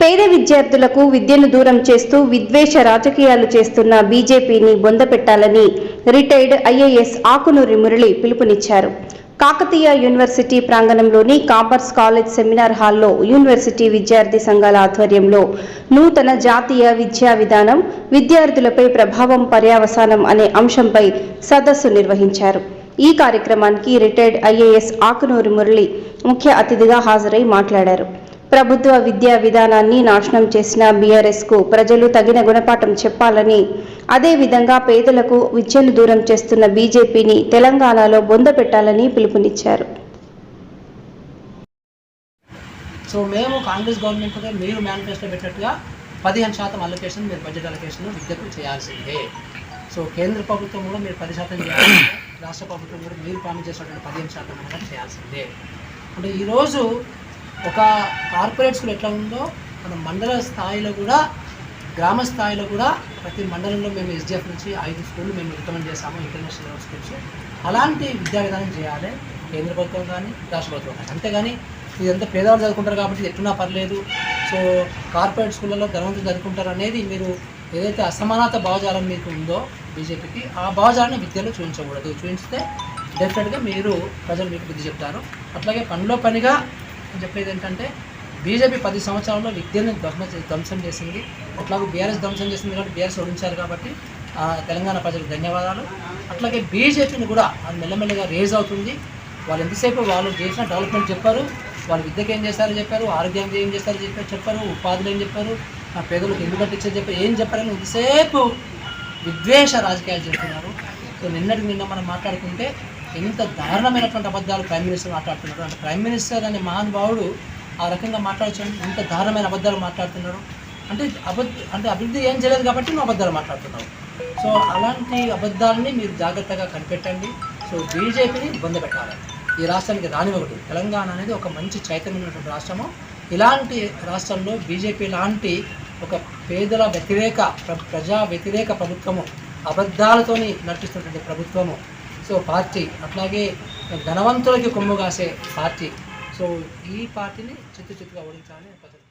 పేద విద్యార్థులకు విద్యను దూరం చేస్తూ విద్వేష రాజకీయాలు చేస్తున్న బీజేపీని బొందపెట్టాలని రిటైర్డ్ ఐఏఎస్ ఆకునూరి మురళి పిలుపునిచ్చారు. కాకతీయ యూనివర్సిటీ ప్రాంగణంలోని కామర్స్ కాలేజ్ సెమినార్ హాల్లో యూనివర్సిటీ విద్యార్థి సంఘాల ఆధ్వర్యంలో నూతన జాతీయ విద్యా విధానం విద్యార్థులపై ప్రభావం పర్యావసానం అనే అంశంపై సదస్సు నిర్వహించారు. ఈ కార్యక్రమానికి రిటైర్డ్ ఐఏఎస్ ఆకునూరి మురళి ముఖ్య అతిథిగా హాజరై మాట్లాడారు. ప్రభుత్వ విద్యా విధానాన్ని నాశనం చేసిన బీఆర్ఎస్కు ప్రజలు తగిన గుణపాఠం చెప్పాలని అదేవిధంగా పేదలకు విద్యను దూరం చేస్తున్న బీజేపీని తెలంగాణలో బొంద పెట్టాలని పిలుపునిచ్చారు. సో మేము కాంగ్రెస్ గవర్నమెంట్ కూడా మీరు మేనిఫెస్టో పెట్టినట్టుగా పదిహేను శాతం అలొకేషన్ మీరు బడ్జెట్ అలొకేషన్ విద్యకు చేయాల్సిందే. సో కేంద్ర ప్రభుత్వం కూడా మీరు పది శాతం చేయాల్సిందే రాష్ట్ర ప్రభుత్వం కూడా మీరు ప్రామిస్ చేసినటువంటి పదిహేను శాతం కూడా చేయాల్సిందే. అంటే ఈరోజు ఒక కార్పొరేట్ స్కూల్ ఎట్లా ఉందో మన మండల స్థాయిలో కూడా గ్రామ స్థాయిలో కూడా ప్రతి మండలంలో మేము ఎస్డిఎఫ్ నుంచి ఐదు స్కూళ్ళు మేము రికమెండ్ చేస్తాము ఇంటర్నేషనల్ లెవెల్ స్కూల్స్. అలాంటి విద్యా విధానం చేయాలి కేంద్ర ప్రభుత్వం కానీ రాష్ట్ర ప్రభుత్వం కానీ. అంతేగాని ఇదంతా పేదవాళ్ళు చదువుకుంటారు కాబట్టి ఎట్టున్నా పర్లేదు. సో కార్పొరేట్ స్కూళ్ళలో ధనవంతులు చదువుకుంటారు అనేది మీరు ఏదైతే అసమానత భావజాలం మీకు ఉందో బీజేపీకి ఆ భావజాలాన్ని విద్యలో చూపించకూడదు. చూపిస్తే డెఫినెట్గా మీరు ప్రజలు మీకు బుద్ధి చెప్తారు. అట్లాగే పనిలో పనిగా నేను చెప్పేది ఏంటంటే బీజేపీ పది సంవత్సరాల్లో విద్యను ధ్వంసం ధ్వంసం చేసింది. అట్లాగే బీఆర్ఎస్ ధ్వంసం చేసింది కాబట్టి బీఆర్ఎస్ ఓడించారు కాబట్టి తెలంగాణ ప్రజలకు ధన్యవాదాలు. అట్లాగే బీజేపీని కూడా అది మెల్లమెల్లగా రేజ్ అవుతుంది. వాళ్ళు ఎంతసేపు వాళ్ళు చేసిన డెవలప్మెంట్ చెప్పారు. వాళ్ళు విద్యకి ఏం చేస్తారో చెప్పారు. ఆరోగ్యానికి ఏం చేస్తారో చెప్పారు చెప్పారు. ఉపాధులు ఏం చెప్పారు. పేదలకు ఎందుకు కట్టించారు చెప్పారు. ఏం చెప్పారని ఎంతసేపు విద్వేష రాజకీయాలు చేస్తున్నారు. సో నిన్నటికి నిన్న మనం మాట్లాడుకుంటే ఎంత దారుణమైనటువంటి అబద్ధాలు ప్రైమ్ మినిస్టర్ మాట్లాడుతున్నారు? అంటే ప్రైమ్ మినిస్టర్ అనే మహానుభావుడు ఆ రకంగా మాట్లాడచ్చు ఎంత దారుణమైన అబద్ధాలు మాట్లాడుతున్నారు? అంటే అబద్ధ అంటే అభివృద్ధి ఏం చేయలేదు కాబట్టి నువ్వు అబద్ధాలు మాట్లాడుతున్నావు. సో అలాంటి అబద్ధాలని మీరు జాగ్రత్తగా కనిపెట్టండి. సో బీజేపీని పెట్టాలి. ఈ రాష్ట్రానికి రానివ్వకూడదు తెలంగాణ అనేది ఒక మంచి చైతన్యమైనటువంటి రాష్ట్రము. ఇలాంటి రాష్ట్రంలో బీజేపీ లాంటి ఒక పేదల వ్యతిరేక ప్ర- ప్రజా వ్యతిరేక ప్రభుత్వము అబద్ధాలతోని నటిస్తున్నటువంటి ప్రభుత్వము సో పార్టీ అట్లాగే ధనవంతులకి కొమ్ము కాసే పార్టీ. సో ఈ పార్టీని చిత్తు చిత్తుగా ఓడించాలని ప్రజలు